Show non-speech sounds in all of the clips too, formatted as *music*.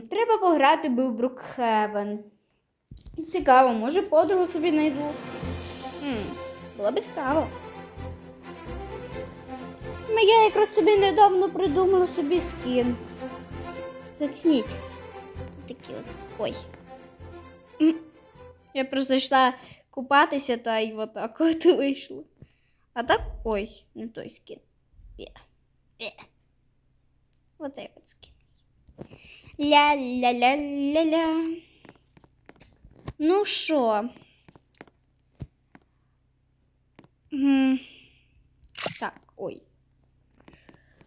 Треба пограти в Брукхевен. Цікаво, може подругу собі знайду. Було б цікаво. Ну, я якраз собі недавно придумала собі скін. Зацініть. Такі от. Ой. Я просто йшла купатися та й отак от *laughs* вийшло. А так. Ой, не той скін. Є. Є. Оцей от скін. Ля-ля-ля-ля-ля. Ну що? Так, ой.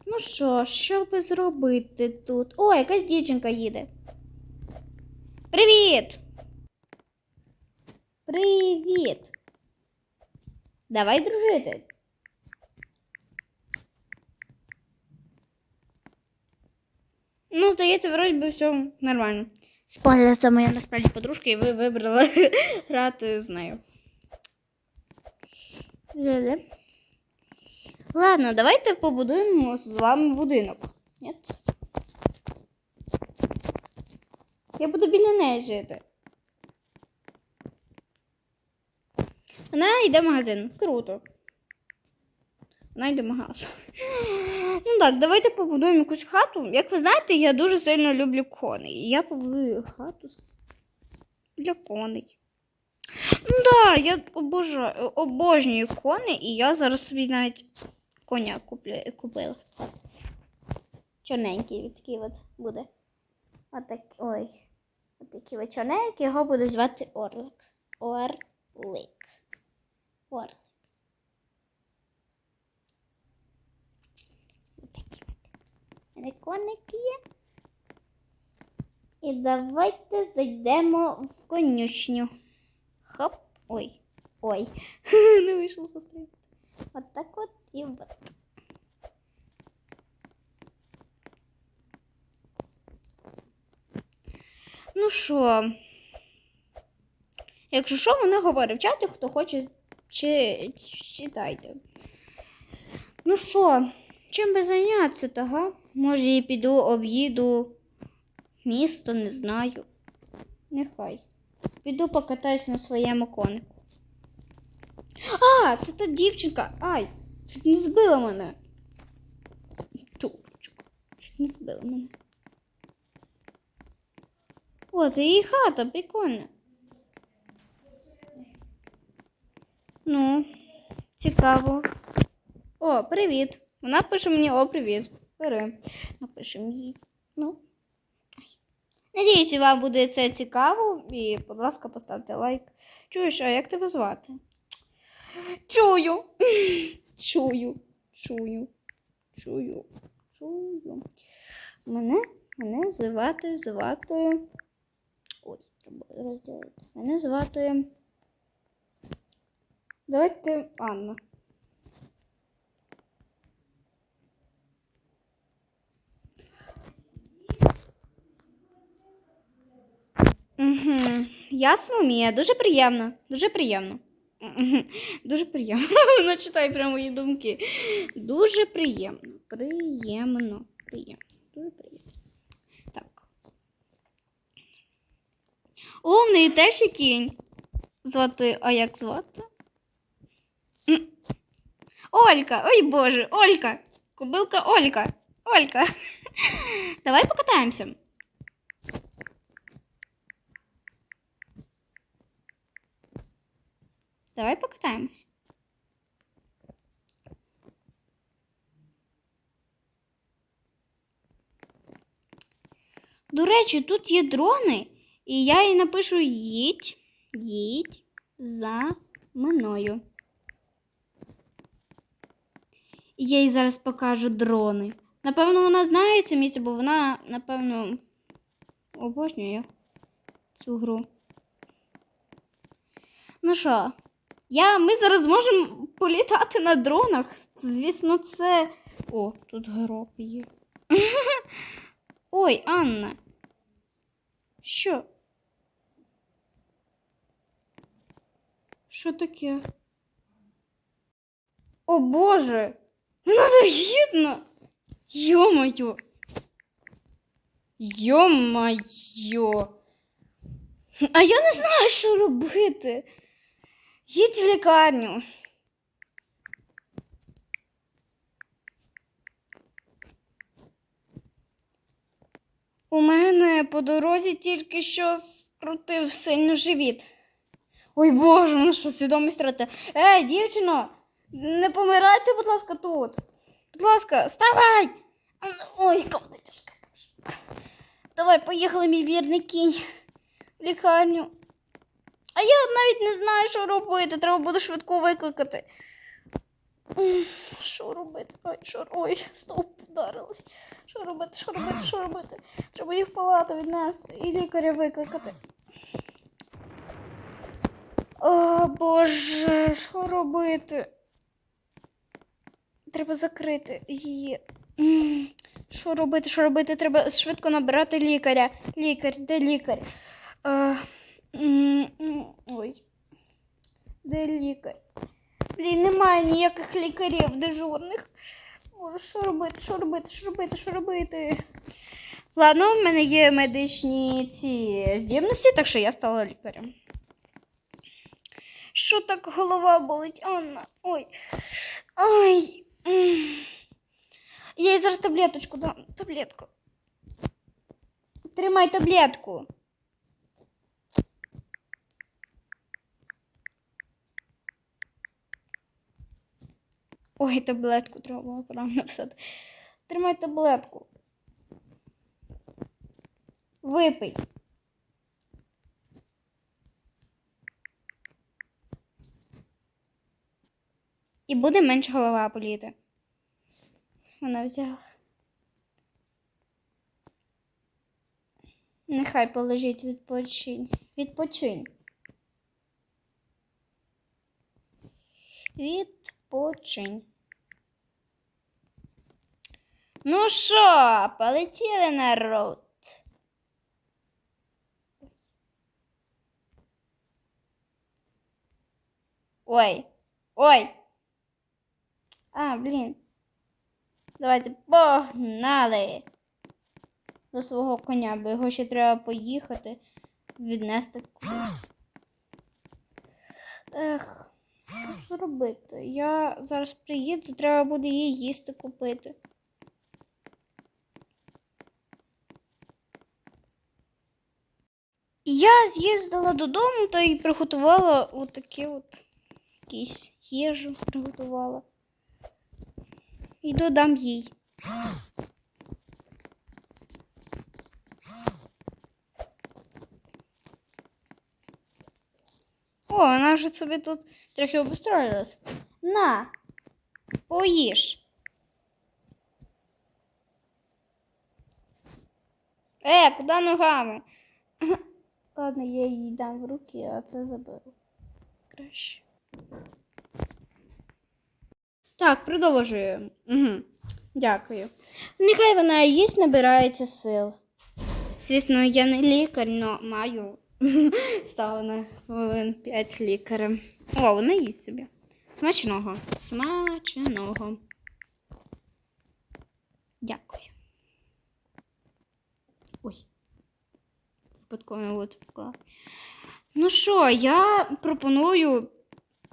Ну що, що би зробити тут? О, якась дівчинка їде. Привіт! Привіт! Давай дружити. Ну, здається, вроді би все нормально. Спойлер, це моя насправді подружка, і ви вибрали *laughs* грати з нею. Ладно, давайте побудуємо з вами будинок. Ні? Я буду біля неї жити. Вона йде в магазин. Круто. Вона йде в магазин. Ну так, давайте побудуємо якусь хату. Як ви знаєте, я дуже сильно люблю коней. Я побудую хату для коней. Ну так, я обожаю, обожнюю коней, і я зараз собі навіть коня куплю, купила. Чорненький такий от буде. Отак, ой. Отакий от чорненький, його буде звати Орлик. Орлик. Орлик. От. У є. І давайте зайдемо в конюшню. Хоп. Ой. Ой. *laughs* Не вийшло застрибати. От так от і от. Ну що? Якщо що, вони говорять в чаті, хто хоче, чи читайте. Ну що, чим би зайнятися, того? Може, я піду об'їду місто, не знаю. Нехай. Піду покатаюсь на своєму конику. А, це та дівчинка. Ай, чуть не збила мене. Тупочка. Чуть не збила мене. О, це її хата, прикольно. Ну, цікаво. О, привіт. Вона пише мені о, привіт. Бери. Напишемо їй. Ну. Надіюсь, вам буде це цікаво. І, будь ласка, поставте лайк. Чуєш, а як тебе звати? Чую. *laughs* Чую. Чую. Чую. Чую. Мене, мене звати, звати. Ой, треба розділити. Мене звати. Давайте Анна. Угу. Я Соломія. Дуже приємно. Дуже приємно. Дуже приємно. *laughs* Вона читає прямо мої думки. Дуже приємно. Приємно. Приємно. Дуже приємно. Так. О, в неї теж є кінь. Звати, а як звати? Олька, ой Боже, Олька. Кобилка Олька. Олька. *laughs* Давай покатаємося. Давай покатаємось. До речі, тут є дрони, і я їй напишу їдь, їдь за мною. І я їй зараз покажу дрони. Напевно, вона знає це місце, бо вона, напевно, обожнює цю гру. Ну що, я, ми зараз зможемо політати на дронах. Звісно, це. О, тут гроб є. *laughs* Ой, Анна. Що? Що таке? О Боже! Вона вагітна! Йо-моє! Йо-майо. А я не знаю, що робити. Їдь в лікарню. У мене по дорозі тільки що скрутив сильно живіт. Ой Боже, вона що свідомість трати. Ей, дівчино, не помирайте, будь ласка, тут. Будь ласка, вставай! Ой, яка вона тяжка. Давай, поїхали, мій вірний кінь в лікарню. А я навіть не знаю, що робити. Треба буде швидко викликати. Що робити? Ой, що ой, стовп вдарилась. Що робити? Що робити? Що робити? Треба їх в палату віднести і лікаря викликати. О, Боже, що робити? Треба закрити її. Що робити? Що робити? Треба швидко набирати лікаря. Лікар, де лікар? М, ой. Де лікар? Блін, немає ніяких лікарів дежурних. Боже, що робити? Що робити? Що робити? Що робити? Ладно, в мене є медичні ці здібності, так що я стала лікарем. Що так голова болить? Анна? Ой. Ой. Я їй зараз таблеточку дам. Таблетку. Тримай таблетку. Ой, таблетку треба було правильно написати. Тримай таблетку. Випий. І буде менше голова боліти. Вона взяла. Нехай полежить відпочинь. Відпочинь. Відпочинь. Ну що, полетіли народ. Ой, ой. А, блін. Давайте погнали до свого коня, бо його ще треба поїхати, віднести. Ех, що зробити? Я зараз приїду, треба буде їй їсти купити. Я з'їздила додому та й приготувала отакі от якісь їжу приготувала. І додам їй. О, вона вже собі тут трохи обустроїлась. На, поїж. Е, куди ногами? *laughs* Ладно, я їй дам в руки, а це заберу. Краще. Так, продовжую. Угу. Дякую. Нехай вона їсть, набирається сил. Звісно, я не лікар, але маю *laughs* стало на хвилин 5 лікарем. О, вона їсть собі. Смачного. Смачного. Дякую. Ой. Випадково на поклала. Ну що, я пропоную.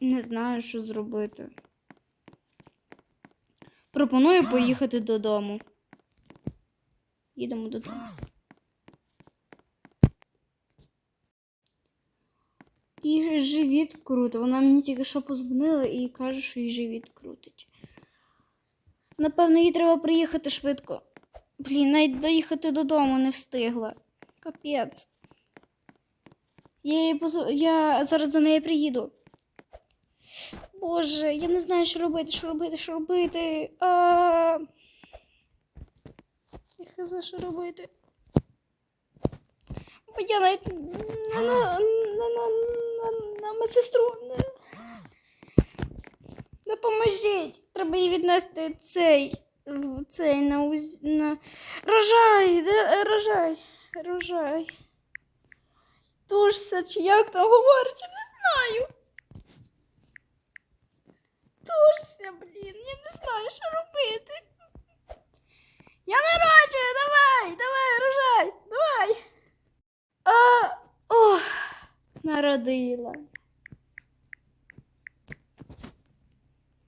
Не знаю, що зробити. Пропоную поїхати додому. Їдемо додому. І живіт круто. Вона мені тільки що позвонила і каже, що їй живіт крутить. Напевно, їй треба приїхати швидко. Блін, навіть доїхати додому не встигла. Капець. Я, позв... я зараз до неї приїду. Боже, я не знаю, що робити, що робити, що робити. А... Я хз, що робити. Я навіть на, на, на, на, на, на медсестру. Допоможіть. Треба їй віднести цей. Цей на на рожай, де рожай, рожай. Тушся, чи як там говорить, я не знаю. Тушся, блін, я не знаю, що робити. Я народжую, давай, давай, рожай. Народила.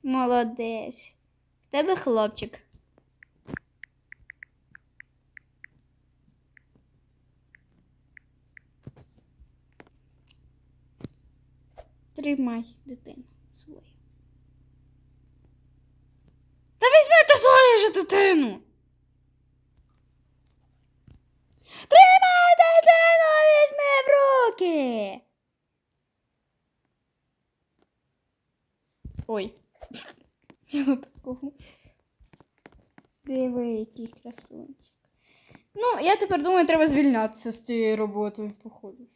Молодець. В тебе хлопчик. Тримай дитину свою. Та візьми свою же дитину. Тримай дитину, візьми в руки. Ой. Я випадково. Диви, який красунчик. Ну, я тепер думаю, треба звільнятися з цієї роботи, походу.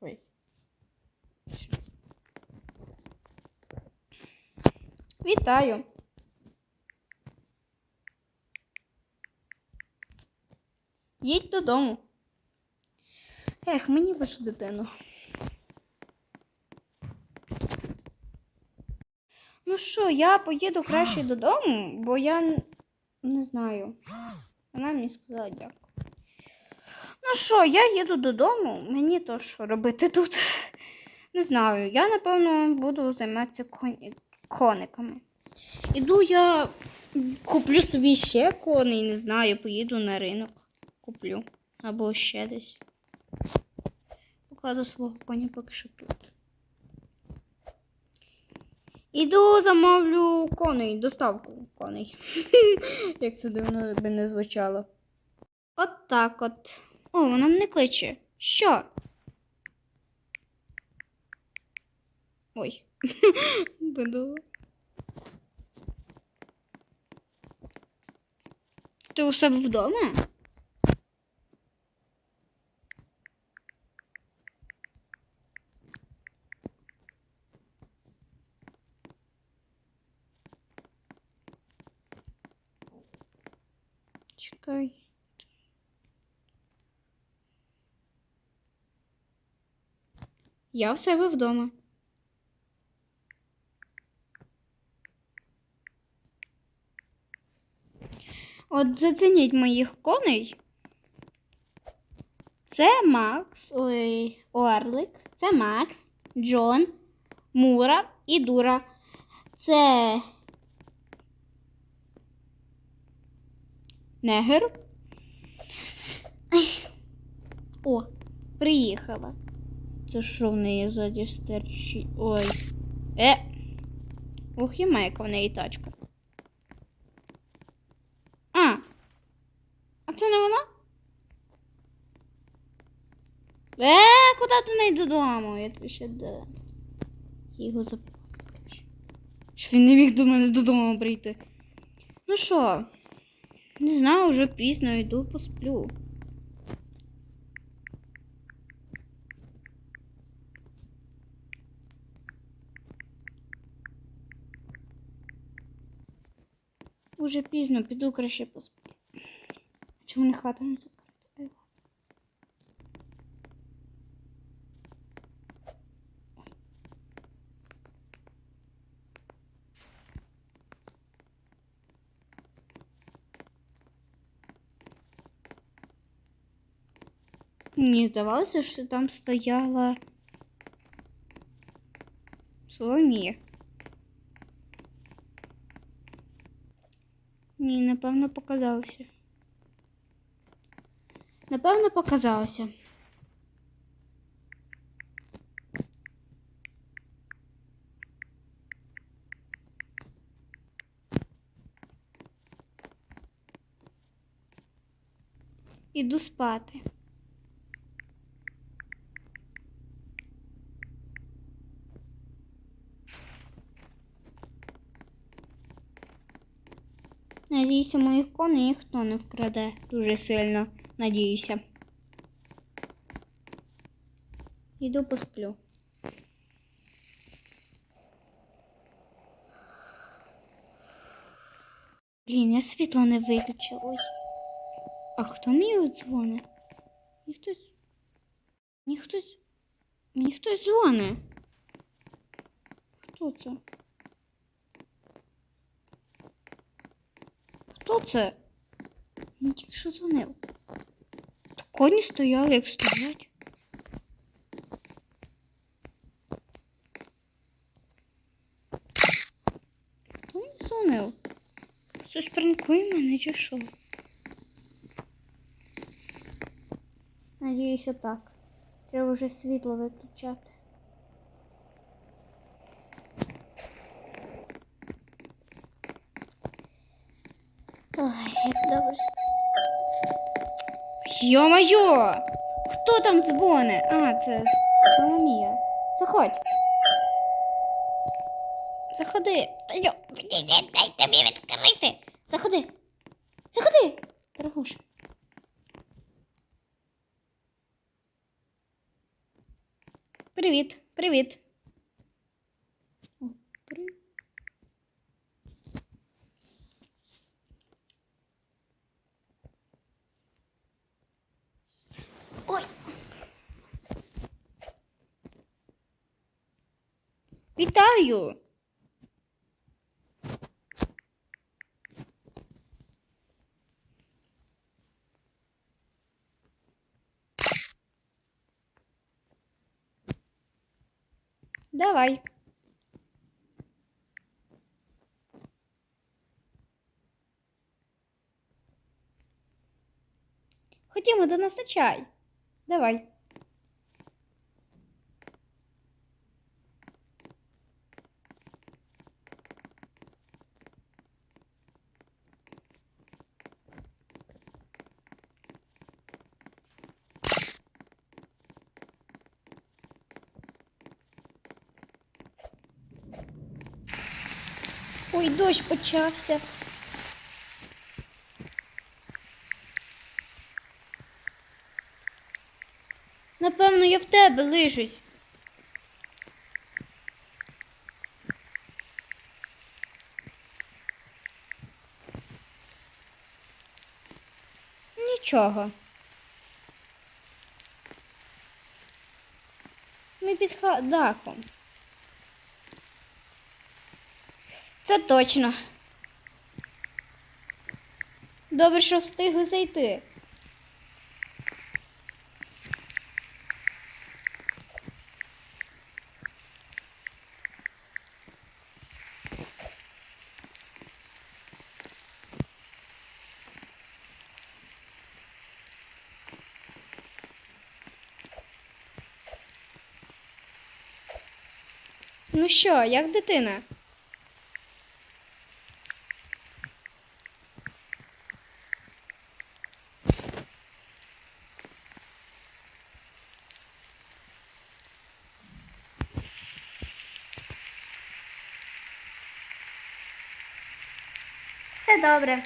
Ой. Вітаю. Їдь додому. Ех, мені вашу дитину. Ну що, я поїду краще додому, бо я не знаю. Вона мені сказала дякую. Ну що, я їду додому, мені то що робити тут. Не знаю. Я, напевно, буду займатися коні... кониками. Іду я куплю собі ще коней, не знаю, поїду на ринок. Куплю. Або ще десь. Покладу свого коня поки що тут. Іду замовлю коней, доставку коней. *laughs* Як це дивно би не звучало. От так от. О, вона мене кличе. Що? Ой. *laughs* Видала. Ти у себе вдома? Чекай. Я в себе вдома. От зацініть моїх коней. Це Макс, ой, Орлик, це Макс, Джон, Мура і Дура. Це Негер. О, приїхала. Це що в неї ззаді стерчить? Ой. Е. Ох, і майка в неї тачка. А. А це не вона? Е, куди ти не додому? Я тобі ще де. Його запитаю. Що він не міг до мене додому прийти. Ну що? Не знаю, вже пізно йду посплю. Уже пізно, піду краще посплю. Чому не хата не закрита? Мені здавалося, що там стояла Соломія. Ні, напевно, показалося. Напевно, показалося. Іду спати. Надіюся, моїх коней ніхто не вкраде дуже сильно. Надіюся. Іду посплю. Блін, я світло не виключила. Ой. А хто мені дзвонить? Мені хтось. Мені хтось. Мені хтось дзвонить. Хто це? це? Ну тільки що дзвонив. То коні стояли, як стоять. Хто він дзвонив? Щось пранкує мене чи що? Надіюся так. Треба вже світло виключати. Йо-моє! Хто там дзвоне? А, це Соломія. Заходь. Заходи. Та йо, дай тобі відкрити. Заходи. Заходи, дорогуша. Привіт, привіт. Вітаю. Давай. Ходімо до нас на чай. Давай. Дощ почався. Напевно, я в тебе лишусь. Нічого. Ми під дахом. Це точно. Добре, що встигли зайти. Ну що, як дитина? Добре.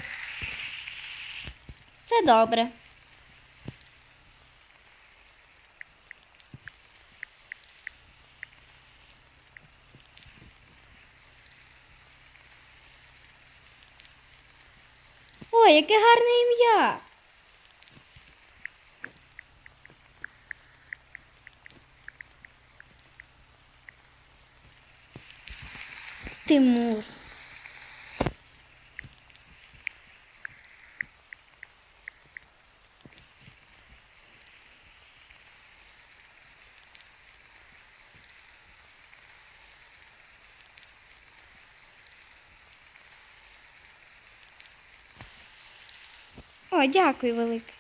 Це добре. Ой, яке гарне ім'я. Тимур. Дякую велике.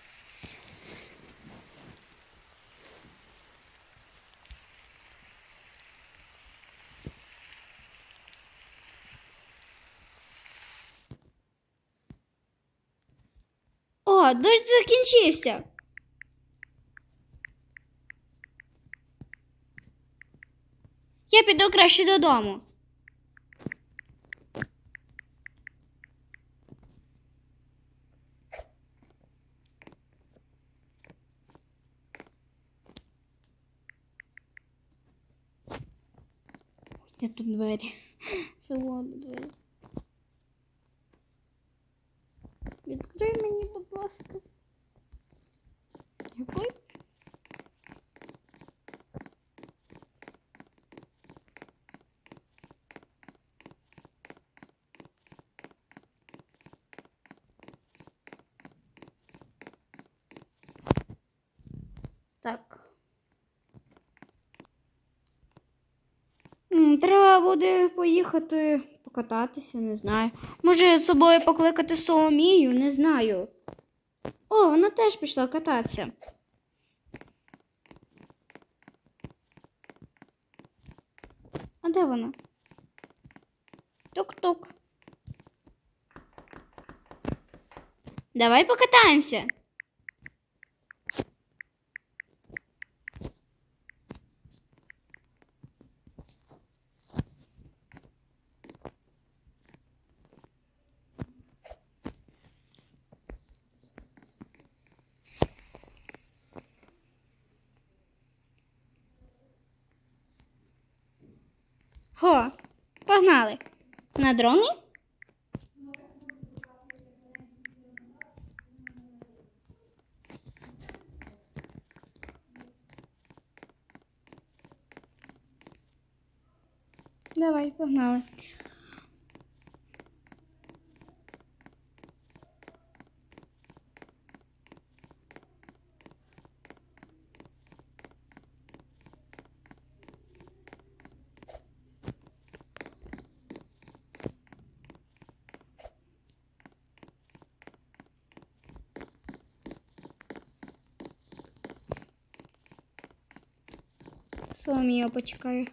О, дощ закінчився. Я піду краще додому. Де тут двері? Салон двері. Відкрий мені, будь ласка. Дякую. Так. М, Треба буде поїхати покататися, не знаю. Може, з собою покликати Соломію, не знаю. О, вона теж пішла кататися. А де вона? Тук-тук. Давай покатаємося. Го, погнали. Дрони? Давай, погнали. Почекаю.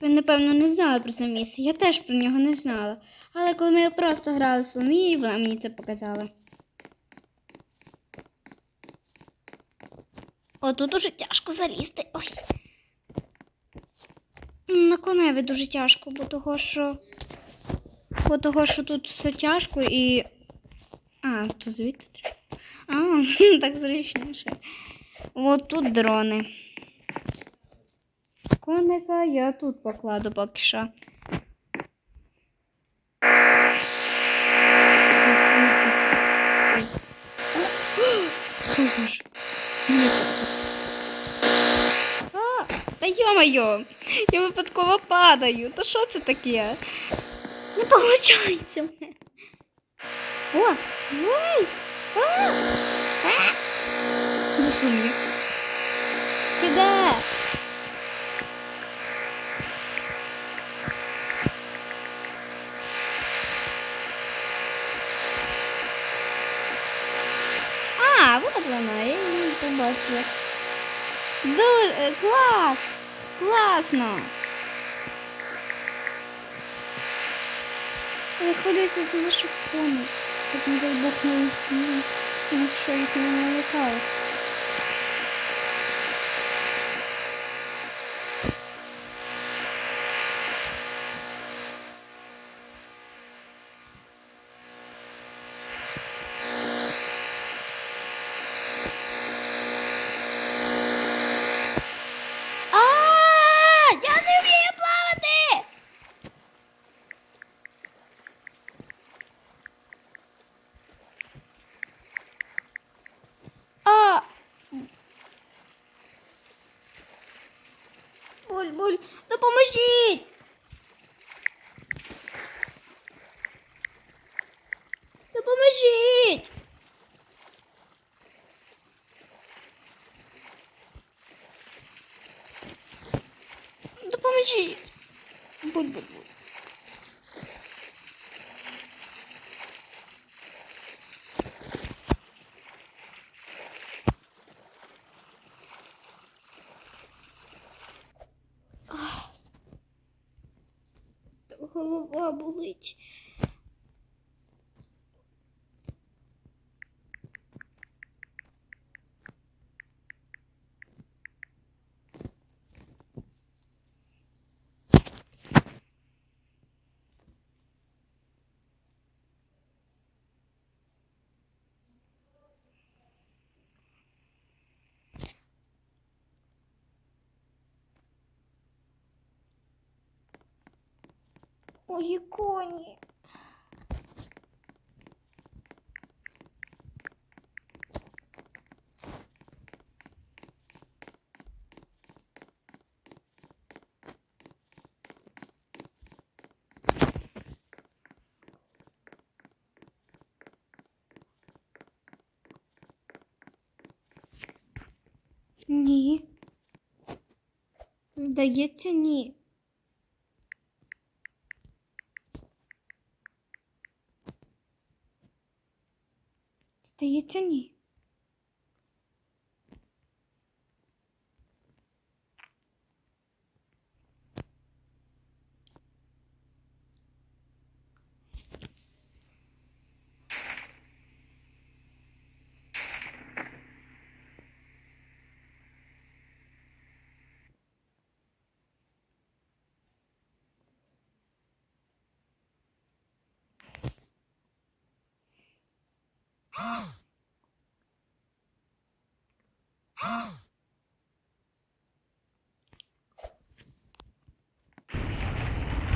Ви, напевно, не знали про це місце. Я теж про нього не знала. Але коли ми просто грали з Соломією, вона мені це показала. О, тут дуже тяжко залізти. Ой. На коневі дуже тяжко, бо того, що. Бо того, що тут все тяжко і. А, то звідти треба. А, *laughs* так зручніше. От тут дрони. Коника я тут покладу поки що. Та йо-моє, я випадково падаю. Та що це таке? Не виходить. О, ой! А! А! Дійшли мені. Куди? А, вот вона, я її не побачила. Дуже е, клас! Класно! Я хвилююся за наших коней. Щоб не дай Бог не ну, ну, що їх не налякало. А, я не вмію плавати! А! Буль, буль, допоможіть! Допоможіть! Допоможіть! Буль, буль, буль. Голова болить. Мої коні. Ні. Здається, ні. Здається, ні.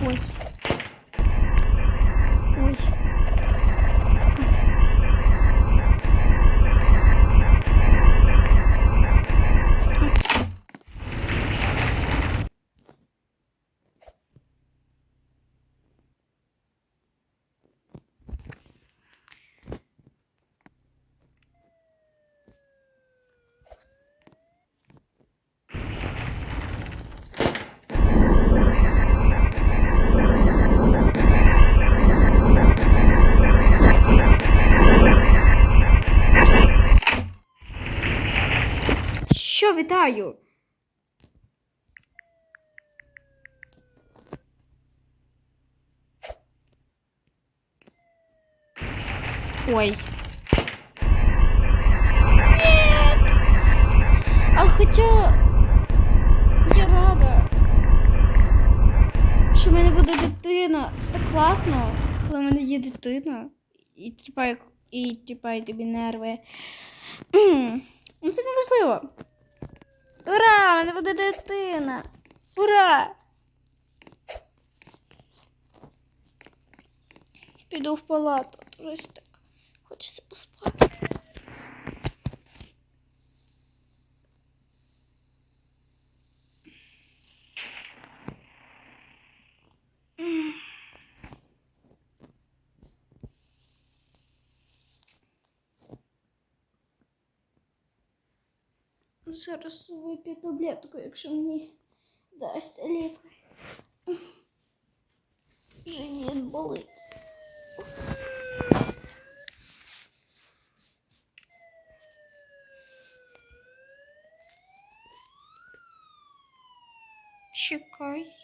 Ой. Ой. Що вітаю? Ой. А хоча я рада, що в мене буде дитина. Це так класно, коли в мене є дитина. І як- і і тобі нерви. Ну це не важливо. Ура! мене буде дитина! Ура! Піду в палату, так. Хочеться поспати. Зараз вип'ю таблетку, якщо мені дасть лікар. Живіт болить. Чекай.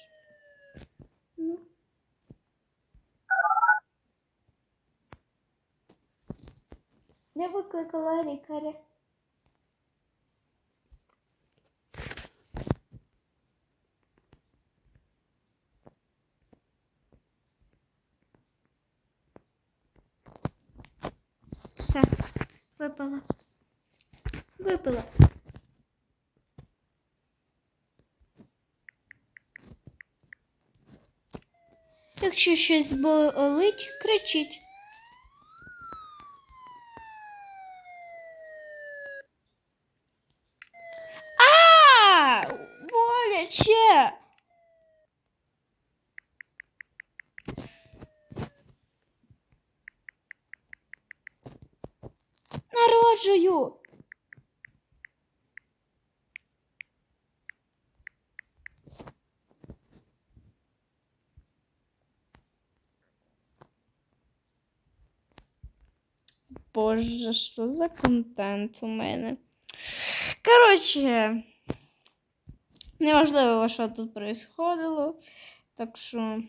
Ну. Я викликала лікаря. Все, випила. Випила. Якщо щось болить, кричіть. А! Боляче! Народжую! Боже, що за контент у мене? Коротше, неважливо, що тут происходило. Так що.